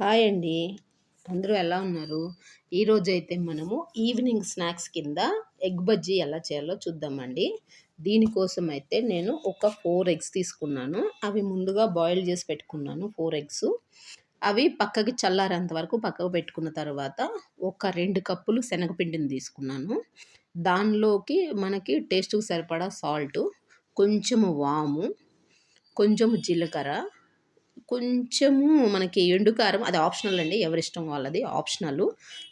Hi అండి. అందరూ ఎలా ఉన్నారు? ఈరోజు అయితే మనము ఈవినింగ్ స్నాక్స్ కింద ఎగ్ బజ్జీ ఎలా చేయాలో చూద్దామండి. దీనికోసం అయితే నేను ఒక ఫోర్ ఎగ్స్ తీసుకున్నాను. అవి ముందుగా బాయిల్ చేసి పెట్టుకున్నాను ఫోర్ ఎగ్స్. అవి పక్కకి చల్లారేంత వరకు పక్కకు పెట్టుకున్న తర్వాత ఒక రెండు కప్పులు శనగపిండిని తీసుకున్నాను. దానిలోకి మనకి టేస్ట్కి సరిపడా సాల్ట్ కొంచెము వాము కొంచెము జీలకర్ర కొంచెము మనకి ఎండుకారం అది ఆప్షనల్ అండి ఎవరిష్టం వాళ్ళది ఆప్షనల్.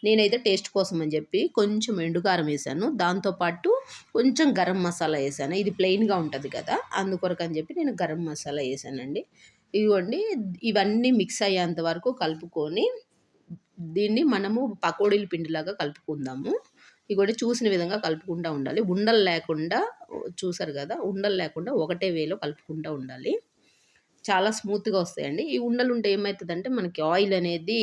నేనైతే టేస్ట్ కోసం అని చెప్పి కొంచెం ఎండుకారం వేసాను. దాంతోపాటు కొంచెం గరం మసాలా వేసాను. ఇది ప్లెయిన్గా ఉంటుంది కదా అందుకొరకు అని చెప్పి నేను గరం మసాలా వేసానండి. ఇదిగోండి ఇవన్నీ మిక్స్ అయ్యేంత వరకు కలుపుకొని దీన్ని మనము పకోడీల పిండిలాగా కలుపుకుందాము. ఇగోటి చూసిన విధంగా కలుపుకుంటూ ఉండాలి. ఉండలు లేకుండా చూసారు కదా ఉండలు లేకుండా ఒకటే వేలో కలుపుకుంటూ ఉండాలి. చాలా స్మూత్గా వస్తాయండి. ఈ ఉండలు ఉంటే ఏమవుతుందంటే మనకి ఆయిల్ అనేది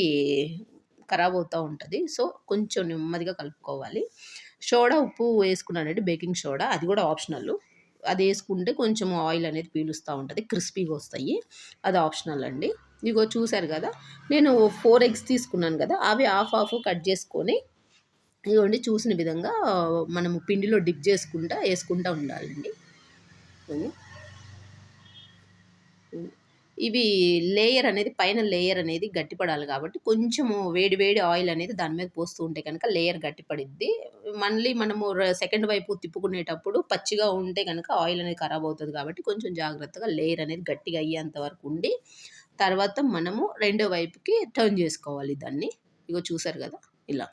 ఖరాబ్ అవుతూ ఉంటుంది. సో కొంచెం నెమ్మదిగా కలుపుకోవాలి. సోడా ఉప్పు వేసుకున్నానండి. Baking soda. అది కూడా ఆప్షనల్. అది వేసుకుంటే కొంచెం ఆయిల్ అనేది పీలుస్తూ ఉంటుంది. క్రిస్పీగా వస్తాయి. అది ఆప్షనల్ అండి. ఇగో చూశారు కదా! నేను ఫోర్ ఎగ్స్ తీసుకున్నాను కదా! అవి హాఫ్ హాఫ్ కట్ చేసుకొని ఇదిగోండి చూసిన విధంగా మనము పిండిలో డిప్ చేసుకుంటా వేసుకుంటూ ఉండాలండి. ఇవి లేయర్ అనేది పైన లేయర్ అనేది గట్టిపడాలి కాబట్టి కొంచెము వేడి వేడి ఆయిల్ అనేది దాని మీద పోస్తూ ఉంటే కనుక లేయర్ గట్టిపడిద్ది. మళ్ళీ మనము సెకండ్ వైపు తిప్పుకునేటప్పుడు పచ్చిగా ఉంటే కనుక ఆయిల్ అనేది ఖరాబ్ అవుతుంది కాబట్టి కొంచెం జాగ్రత్తగా లేయర్ అనేది గట్టిగా అయ్యేంత వరకు ఉండి తర్వాత మనము రెండో వైపుకి టర్న్ చేసుకోవాలి దాన్ని. ఇగో చూసారు కదా? ఇలా.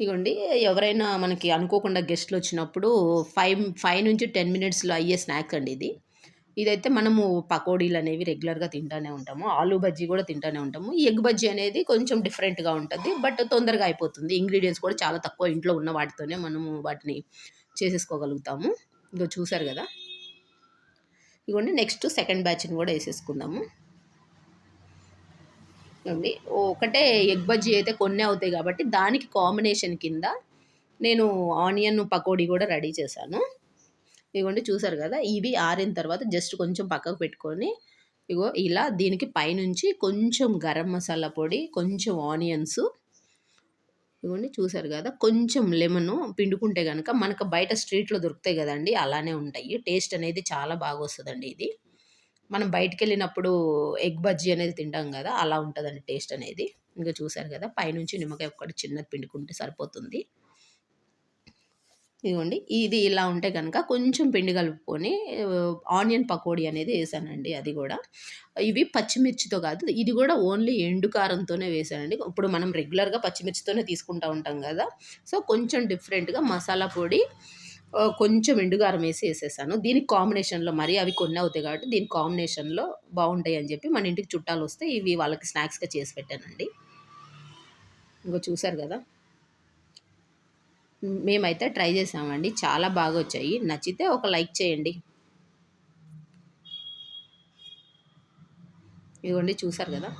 ఇగోండి ఎవరైనా మనకి అనుకోకుండా గెస్ట్లు వచ్చినప్పుడు ఫైవ్ ఫైవ్ నుంచి టెన్ మినిట్స్లో అయ్యే స్నాక్స్ అండి ఇది. ఇదైతే మనము పకోడీలు అనేవి రెగ్యులర్గా తింటూనే ఉంటాము. ఆలూ బజ్జీ కూడా తింటూనే ఉంటాము. ఎగ్ బజ్జీ అనేది కొంచెం డిఫరెంట్గా ఉంటుంది. బట్ తొందరగా అయిపోతుంది. ఇంగ్రీడియంట్స్ కూడా చాలా తక్కువ ఇంట్లో ఉన్న వాటితోనే మనము వాటిని చేసేసుకోగలుగుతాము. ఇగో చూసారు కదా? ఇగోండి నెక్స్ట్ సెకండ్ బ్యాచ్ని కూడా వేసేసుకుందాము. అండి ఒకటే ఎగ్ బజ్జీ అయితే కొన్ని అవుతాయి కాబట్టి దానికి కాంబినేషన్ కింద నేను ఆనియన్ పకోడీ కూడా రెడీ చేశాను. ఇదిగోండి చూసారు కదా ఇవి ఆరిన తర్వాత జస్ట్ కొంచెం పక్కకు పెట్టుకొని ఇగో ఇలా దీనికి పైనుంచి కొంచెం గరం మసాలా పొడి కొంచెం ఆనియన్స్ ఇవ్వండి చూసారు కదా కొంచెం లెమన్ పిండుకుంటే కనుక మనకు బయట స్ట్రీట్లో దొరుకుతాయి కదండి అలానే ఉంటాయి. టేస్ట్ అనేది చాలా బాగా వస్తుందండి ఇది. మనం బయటికి వెళ్ళినప్పుడు ఎగ్ బజ్జీ అనేది తింటాం కదా అలా ఉంటుందండి టేస్ట్ అనేది. ఇంకా చూసారు కదా పైనుంచి నిమ్మకాయ ఒక్కటి చిన్నది పిండుకుంటే సరిపోతుంది. ఇదిగోండి ఇది ఇలా ఉంటే కనుక కొంచెం పిండి కలుపుకొని ఆనియన్ పకోడీ అనేది వేసానండి అది కూడా. ఇవి పచ్చిమిర్చితో కాదు ఇది కూడా ఓన్లీ ఎండు కారంతోనే వేసానండి. ఇప్పుడు మనం రెగ్యులర్గా పచ్చిమిర్చితోనే తీసుకుంటూ ఉంటాం కదా సో కొంచెం డిఫరెంట్గా మసాలా పొడి కొంచెం ఎండుగారం వేసి వేసేసాను. దీనికి కాంబినేషన్లో మరి అవి కొన్ని అవుతాయి కాబట్టి దీని కాంబినేషన్లో బాగుంటాయి అని చెప్పి మన ఇంటికి చుట్టాలు వస్తే ఇవి వాళ్ళకి స్నాక్స్గా చేసి పెట్టానండి. ఇంకో చూసారు కదా? మేమైతే ట్రై చేసామండి. చాలా బాగా వచ్చాయి నచ్చితే ఒక లైక్ చేయండి. ఇదిగోండి చూసారు కదా?